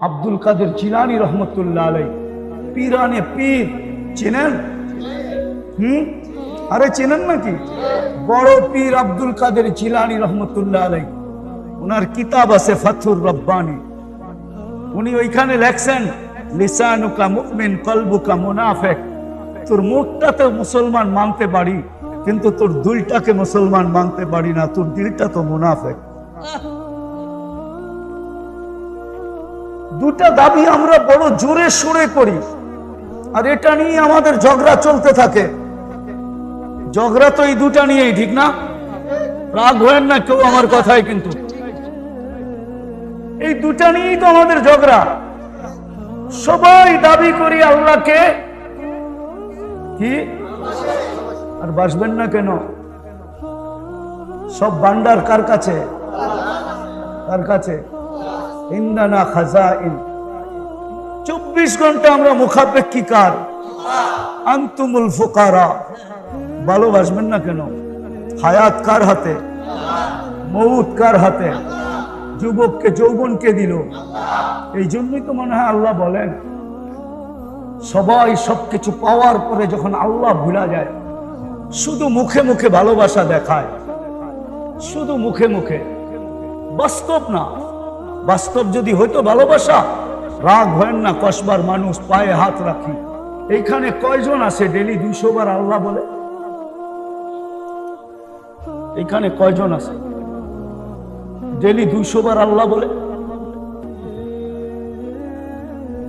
আব্দুল কাদের জিলানি রহমতুল্লাহ আলাই পীরানে পীর, চেনেন? হুম? আরে চেনেন নাকি? বড় পীর আব্দুল কাদের জিলানি রহমতুল্লাহ আলাই ওনার কিতাব আছে ফাথুর রব্বানি। উনি ওইখানে লেখছেন, লিসানুকা মুমিন কলবুকা মুনাফেক। তোর মুখটাতে মুসলমান মানতে পারি, কিন্তু তোর দুইটাকে মুসলমান মানতে পারি না, তোর দিলটা তো মুনাফেক। দুটা দাবি আমরা বড় জোরে সুরে করি। আর এটা নিয়ে আমাদের ঝগড়া চলতে থাকে। ঝগড়া তো এই দুটা নিয়েই, ঠিক না? রাগ হয়েন না কেউ আমার কথাই কিন্তু। এই দুটা নিয়েই তো আমাদের ঝগড়া। সবাই দাবি করি আল্লাহকে। কি? আর বাসবেন না কেন? সব বান্ডার কার কাছে? কার কাছে? চব্বিশ ঘণ্টা আমরা মুখাপেক্ষী কার আন্তুমুল ফুকারা। ভালোবাসবেন না কেন? হায়াত কার হাতে? মৌত কার হাতে? যুবককে, যৌবনকে দিল। এই জন্যই তো মনে হয় আল্লাহ বলেন, সবাই সবকিছু পাওয়ার পরে যখন আল্লাহ ভুলা যায়, শুধু মুখে মুখে ভালোবাসা দেখায়। শুধু মুখে মুখে। বাস্তব না। বাস্তব যদি হইতো ভালোবাসা, রাগ হয় না, কসবার মানুষ পায়ে হাত রাখি। এইখানে কয়জন আছে ডেলি দুইশো বার আল্লাহ বলে? এইখানে কয়জন আছে? ডেলি দুইশো বার আল্লাহ বলে?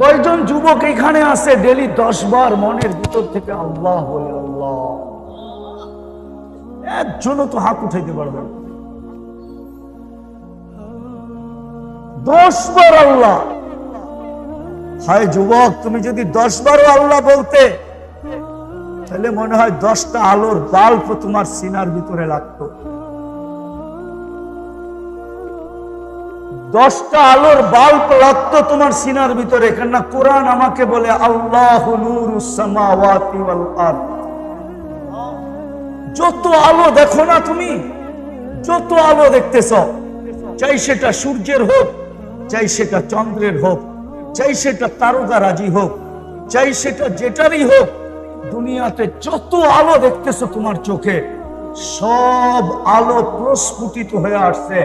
কয়জন যুবক এখানে আছে ডেলি দশ বার মনের ভিতর থেকে আল্লাহ বলে আল্লাহ? একজনও তো হাত উঠাইতে পারবে না। দশ বার আল্লাহ। হায় যুবক, তুমি যদি দশ বারও আল্লাহ বলতে, তাহলে মনে হয় দশটা আলোর বাল্ব তোমার সিনার ভিতরে লাগতো। দশটা আলোর বাল্ব লাগতো তোমার সিনার ভিতরে, কেননা কোরআন আমাকে বলে, আল্লাহ যত আলো দেখো না তুমি, যত আলো দেখতেছ, চাই সেটা সূর্যের হোক চাই সেটা চন্দ্রের হোক, চাই সেটা তারকা রাজি হোক, চাই সেটা যেটারই হোক, দুনিয়াতে যত আলো দেখতেছ তোমার চোখে, সব আলো প্রস্ফুটিত হয়ে আসছে।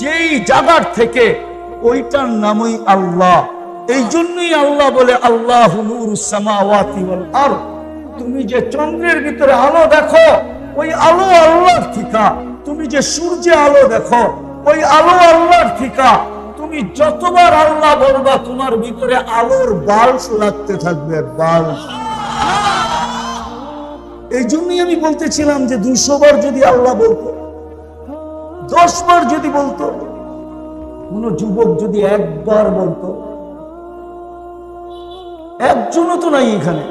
যেই জায়গার থেকে ওইটার নামই আল্লাহ। এই জন্যই আল্লাহ বলে, আল্লাহ আর তুমি যে চন্দ্রের ভিতরে আলো দেখো, ওই আলো আল্লাহর ঠিকা। তুমি যে সূর্যে আলো দেখো, ওই আলো আল্লাহর ঠিকা। তুমি যতবার আল্লাহ বলবা, তোমার ভিতরে আলোর বাল্ব লাগতে থাকবে বাল্ব এই জন্যই আমি বলতেছিলাম যে দুইশো বার যদি আল্লাহ বলতো, দশ বার যদি বলতো, কোন যুবক যদি একবার বলতো, একজনও তো নাই এখানে,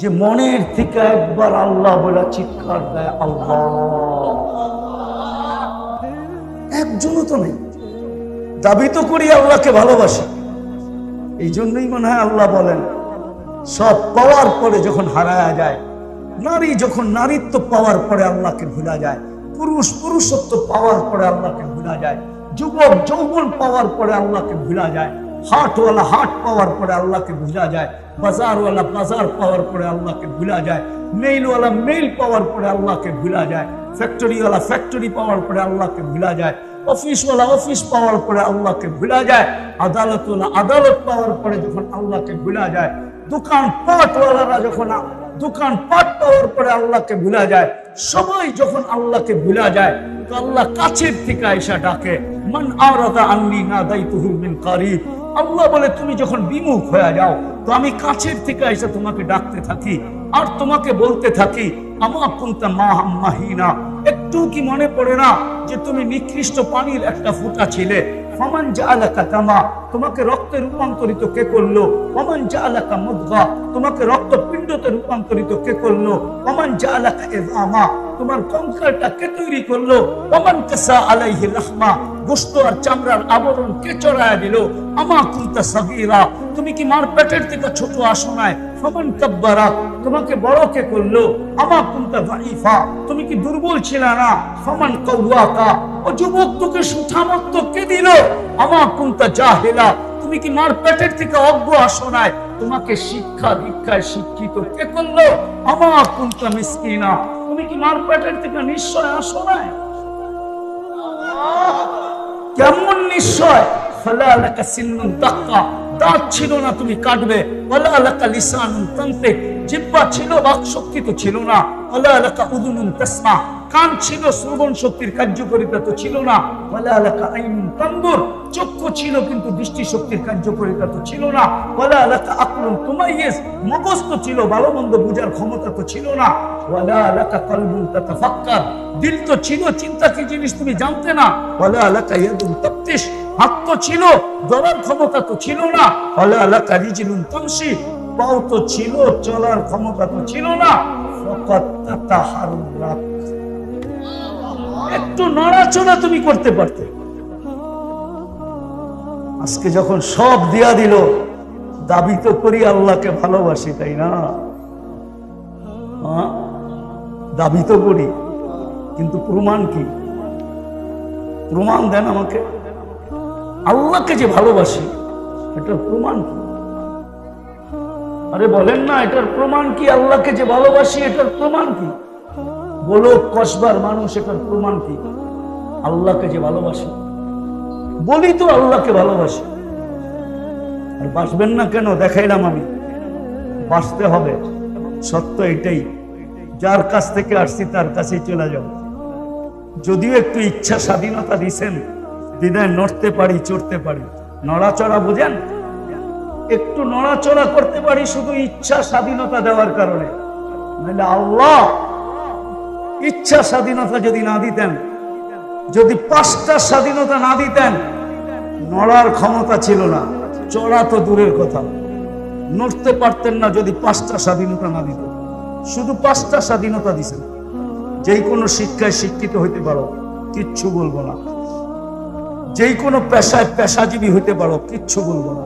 যে মনের থেকে একবার আল্লাহ বলে চিৎকার দেয়, আল্লাহ। একজনও তো নেই। দাবি তো করি আল্লাহকে ভালোবাসি। এই জন্যই মনে হয় আল্লাহ বলেন, সব পাওয়ার পরে যখন হারায়া যায়, নারী যখন নারীত্ব পাওয়ার পরে আল্লাহকে ভুলা যায়, পুরুষ পুরুষত্ব পাওয়ার পরে আল্লাহকে ভুলা যায়, যুবক যৌবন পাওয়ার পরে আল্লাহকে ভুলা যায়, হাটওয়ালা হাট পাওয়ার পরে আল্লাহকে ভুলা যায়, বাজারওয়ালা বাজার পাওয়ার পরে আল্লাহকে ভুলা যায়, মেইলওয়ালা মেইল পাওয়ার পরে আল্লাহকে ভুলা যায়, ফ্যাক্টরিওয়ালা ফ্যাক্টরি পাওয়ার পরে আল্লাহকে ভুলা যায় অফিসওয়ালা অফিস পাওয়ার পরে আল্লাহকে ভুলা যায় আদালতওয়ালা আদালত পাওয়ার পরে যখন আল্লাহকে ভুলা যায় দোকান পাটওয়ালারা যখন দোকান পাট পাওয়ার পরে আল্লাহকে ভুলা যায়, সবাই যখন আল্লাহকে ভুলা যায়, তো আল্লাহ কাছের থেকে আয়সা ডাকে, মান আরাদা আন্নি না দায়িত্ব মিন আল্লাহ বলে, তুমি যখন বিমুখ হয়ে যাও, তো আমি কাছের থেকে এসে তোমাকে ডাকতে থাকি আর তোমাকে বলতে থাকি একটু কি মনে পড়ে না যে তুমি নিকৃষ্ট পানির একটা ফুটা ছিলে? জালাকা কামা তোমাকে রক্তে রূপান্তরিত কে করল? জালাকা তোমাকে রক্ত পিণ্ডতে রূপান্তরিত কে করল? ফমান জালাকা ইজামা তোমার কঙ্কালটা কে তৈরি করল? ফমান কাসা আলাইহি রাহমা। আর চামড়ার আবরণ কে চড়ায় দিল? আমা কুনতা সাগীরা। তুমি কি মার পেটের থেকে ছোট আসো নাই? তোমাকে বড় কে করল? তুমি কি মার পেটের থেকে অজ্ঞ তোমাকে শিক্ষা দীক্ষায় শিক্ষিত কে করল? আমা কুনতা মিসকিনা, তুমি কি মার পেটের থেকে নিশ্চয় আসো কেমন নিশ্চয় ফালা আলাকা সিন্নুন দাঁত ছিল না, তুমি কাটবে। ওয়ালা আলাকা তান্তিক জিহ্বা ছিল বাক শক্তি তো ছিল না। ওয়ালা আলাকা উদুনুন তাসমা, কান ছিল, শ্রবণ শক্তির কার্যকারিতা তো ছিল না। ওয়ালা আলাকা আইনুন তানদুর, চক্ষু ছিল, কিন্তু দৃষ্টি শক্তির কার্যকারিতা তো ছিল না। ওয়ালা আলাকা আকলুন তুমাইয়িজ মগজ তো ছিল, ভালো মন্দ বুঝার ক্ষমতা তো ছিল না। ওয়ালা আলাকা কলবুন তাতাফাক্কার, দিল তো ছিল, চিন্তা কি জিনিস তুমি জানতে না? ওয়ালা আলাকা ইয়াদুন তাফতিশ হাত তো ছিল ধরার ক্ষমতা তো ছিল না। ওয়ালা আলাকা রিজলুন তামশি পাও তো ছিল, চলার ক্ষমতা তো ছিল না। একটু নড়াচড়া তুমি করতে পারতে। আজকে যখন সব দিয়া দিল, দাবি তো করি আল্লাহকে ভালোবাসি, তাই না? দাবি তো করি, কিন্তু প্রমাণ কি? প্রমাণ দেন আমাকে। আল্লাহকে যে ভালোবাসি, এটার প্রমাণ আরে বলেন না, এটার প্রমাণ কি? আল্লাহকে যে ভালোবাসি, এটার প্রমাণ কি? বলো, কসবার মানুষ, এটার প্রমাণ কি? আল্লাহকে যে ভালোবাসি? বলি তো আল্লাহকে ভালোবাসি। আর বাসবেন না কেন? দেখাইলাম আমি। বাঁচতে হবে। সত্য এটাই। যার কাছ থেকে আসছি, তার কাছেই চলে যাব যদিও একটু ইচ্ছা স্বাধীনতা দিছেন দিদায় নড়তে পারি, চড়তে পারি। নড়াচড়া বুঝেন? একটু নড়াচড়া করতে পারি শুধু ইচ্ছা স্বাধীনতা দেওয়ার কারণে। নাহলে আল্লাহ ইচ্ছা স্বাধীনতা যদি না দিতেন, যদি পাঁচটা স্বাধীনতা না দিতেন, নড়ার ক্ষমতা ছিল না। চড়া তো দূরের কথা। নড়তে পারতেন না যদি পাঁচটা স্বাধীনতা না দিত শুধু পাঁচটা স্বাধীনতা দিছেন। যেই কোনো শিক্ষায় শিক্ষিত হইতে পারো, কিচ্ছু বলব না। যেই কোনো পেশায় পেশাজীবী হইতে পারো, কিচ্ছু বলব না।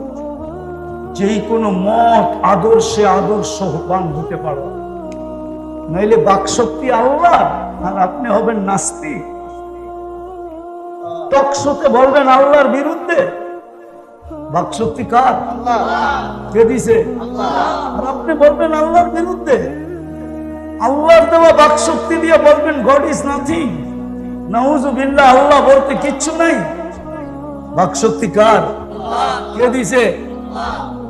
যেই কোনো মত, আদর্শে আদর্শ আদর্শবান হতে পারো। নইলে বাকশক্তি আল্লাহ, আর আপনি হবেন নাস্তিক। টকশোতে বলবেন আল্লাহর বিরুদ্ধে। বাকশক্তি কার? কে দিছে? আর আপনি বলবেন আল্লাহর বিরুদ্ধে। আল্লাহর দেওয়া বাকশক্তি দিয়ে বলবেন গড ইজ নাথিং নাউজুবিল্লাহ, আল্লাহ বলতে কিচ্ছু নাই। বাকশক্তি কার? কে দিছে?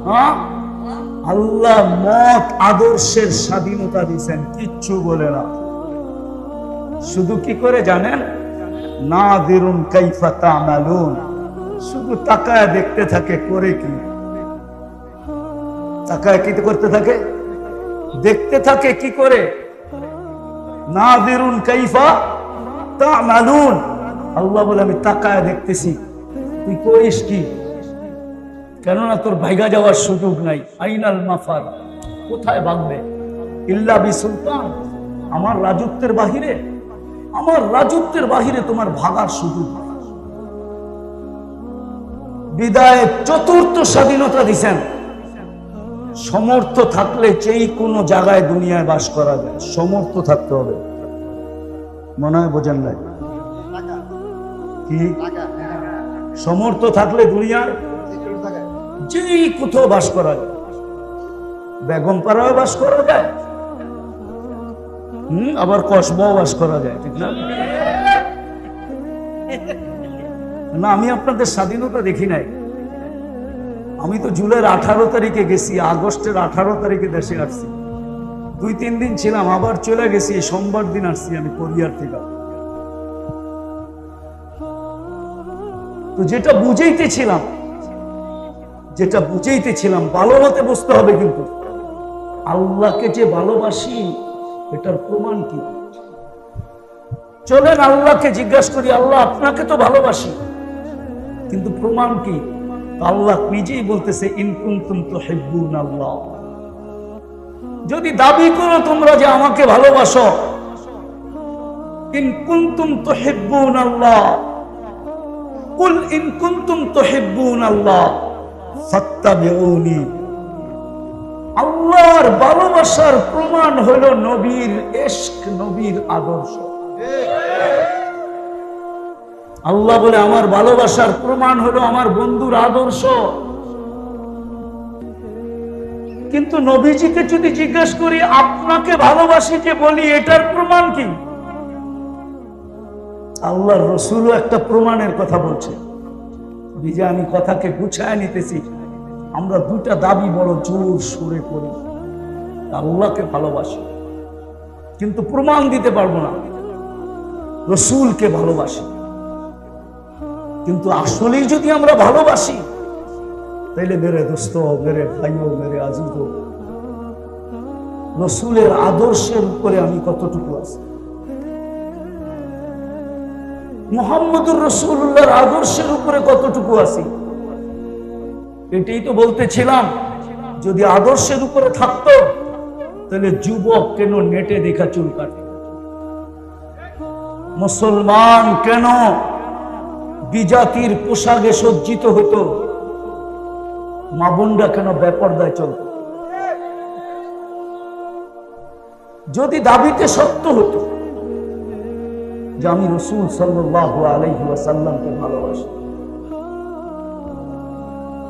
হ্যাঁ? আল্লাহ মত আদর্শের স্বাধীনতা দিছেন কিচ্ছু বলে না। শুধু কি করে জানেন? না দিরুন কাইফা তামালুন। শুধু তাকায় দেখতে থাকে, করে কি? তাকায় কি করতে থাকে? দেখতে থাকে কি করে? না দিরুন কাইফা তা তামালুন। আল্লাহ বলে, আমি তাকায় দেখতেছি। তুই করিস কি? কেননা তোর ভাইগা যাওয়ার সুযোগ নাই। আইনাল মাফার। কোথায় ভাগবে ইল্লা বি সুলতান। আমার রাজত্বের বাহিরে। আমার রাজত্বের বাহিরে তোমার ভাগার সুযোগ। বিদায় চতুর্থ স্বাধীনতা দিছেন। সমর্থ থাকলে যেই কোনো জায়গায় দুনিয়ায় বাস করা যায়। সমর্থ থাকতে হবে। মনে হয় বোঝেন নাই? কি? সমর্থ থাকলে দুনিয়ার যেই কোথাও বাস করা যায়। বেগম পাড়াও বাস করা যায়। হম, আবার কসবাও বাস করা যায়, ঠিক না? না, আমি আপনাদের স্বাধীনতা দেখি নাই। আমি তো জুলাইয়ের আঠারো তারিখে গেছি, আগস্টের আঠারো তারিখে দেশে আসছি। দুই, তিন দিন ছিলাম, আবার চলে গেছি, সোমবার দিন আসছি আমি কোরিয়ার থেকে। যেটা বুঝাইতেছিলাম যেটা বুঝাইতেছিলাম, ভালো মতে বুঝতে হবে কিন্তু। আল্লাহকে যে ভালোবাসি, এটার প্রমাণ কি? চলেন আল্লাহকে জিজ্ঞাসা করি, আল্লাহ আপনাকে তো ভালোবাসি, কিন্তু প্রমাণ কি? আল্লাহ নিজেই বলতেছে ইনকুন্তুম তো হেব্বুন আল্লাহ। যদি দাবি করো তোমরা যে আমাকে ভালোবাসো ইনকুন্তুম তো হেব্বুন আল্লাহ। কুল ইনকুন্তুম তো হেব্বুন আল্লাহ, ফাত্তাবিউনি। আল্লাহর ভালোবাসার প্রমাণ হলো নবীর এশক নবীর আদর্শ। আল্লাহ বলে, আমার ভালোবাসার প্রমাণ হলো আমার বন্ধুর আদর্শ। কিন্তু নবীজিকে যদি জিজ্ঞেস করি, আপনাকে ভালোবাসি যে বলি, এটার প্রমাণ কি? আল্লাহর রসুলও একটা প্রমাণের কথা বলছে। নিজে আমি কথাকে গুছায় নিতেছি। আমরা দুটা দাবি বড় জোর সুরে করি। আল্লাহকে ভালোবাসি। কিন্তু প্রমাণ দিতে পারব না। রসুলকে ভালোবাসি। কিন্তু আসলেই যদি আমরা ভালোবাসি, তাইলে মেরে দোস্ত, মেরে ভাইও, মেরে আজিজ রসুলের আদর্শের উপরে আমি কতটুকু আছি? মোহাম্মদুর রসুল্লাহর আদর্শের উপরে কতটুকু আছি? এটাই তো বলতেছিলাম, যদি আদর্শের উপরে থাকতো, তাহলে যুবক কেন নেটে দেখা চুল কাটে? মুসলমান কেন বিজাতির পোশাকে সজ্জিত হতো? মা বোনরা কেন বেপর্দায় চলত? যদি দাবিতে সত্য হতো যে আমি রসুল সাল্লাহ আলহি ভালোবাসি।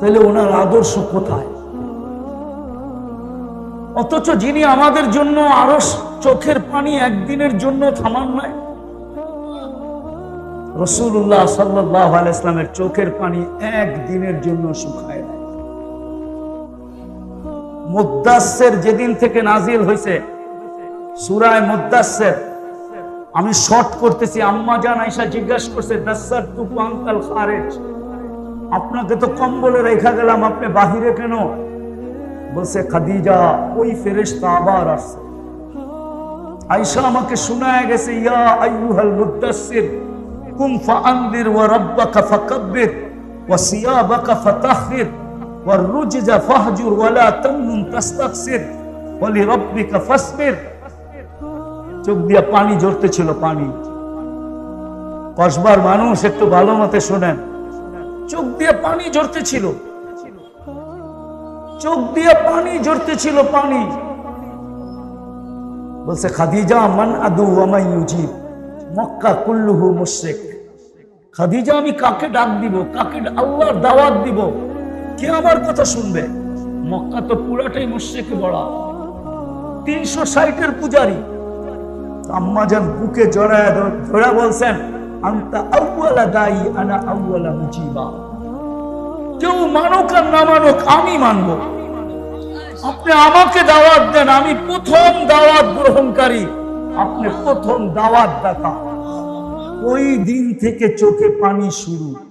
তাহলে ওনার আদর্শ কোথায়? অথচ যিনি আমাদের জন্য আরও চোখের পানি একদিনের জন্য থামান নাই। রসুল্লাহ সাল্লাহ আলাইসলামের চোখের পানি একদিনের জন্য শুকায় নাই। মুদাসের যেদিন থেকে নাজিল হয়েছে সুরায় মুদাসের আমি শর্ট করতেছি, আম্মা জান আইসা জিজ্ঞাসা করছে দাসার তুকু আঙ্কাল খারেজ? আপনাকে তো কম্বলে রেখা গেলাম আপনি বাহিরে কেন? বলছে, খাদিজা, ওই ফেরেশতা আবার আসছে। আইসা আমাকে শোনায় গেছে, ইয়া আইয়ুহাল মুদাসসির, কুম ফাআনদির ওয়া রাব্বাকা ফাকাব্বির, ওয়া সিয়াবাকা ফাতাহহির ওয়া রুজজা ফাহজুর ওয়া লা তামনুন তাস্তাকসির ওয়া লিরাব্বিকা ফাসবির। চোখ দিয়া পানি ঝরতে ছিল পানি। কসবার মানুষ একটু ভালো মতে শোনেন। চোখ দিয়ে পানি ঝরতে ছিল চোখ দিয়ে পানি ঝরতে ছিল পানি। বলছে, খাদিজা মান আদু আমাই ইউজিব। মক্কা কুল্লুহু মুশরিক। খাদিজা, আমি কাকে ডাক দিব? কাকে আল্লাহর দাওয়াত দিব? কে আমার কথা শুনবে? মক্কা তো পুরাটাই মুশরিক বড়া তিনশো ষাটের পূজারী। আম্মা যান বুকে জড়ায় ধরা বলছেন কেউ মানুক আর না মানুক, আমি মানব। আপনি আমাকে দাওয়াত দেন, আমি প্রথম দাওয়াত গ্রহণকারী। আপনি প্রথম দাওয়াত দাতা। ওই দিন থেকে চোখে পানি শুরু।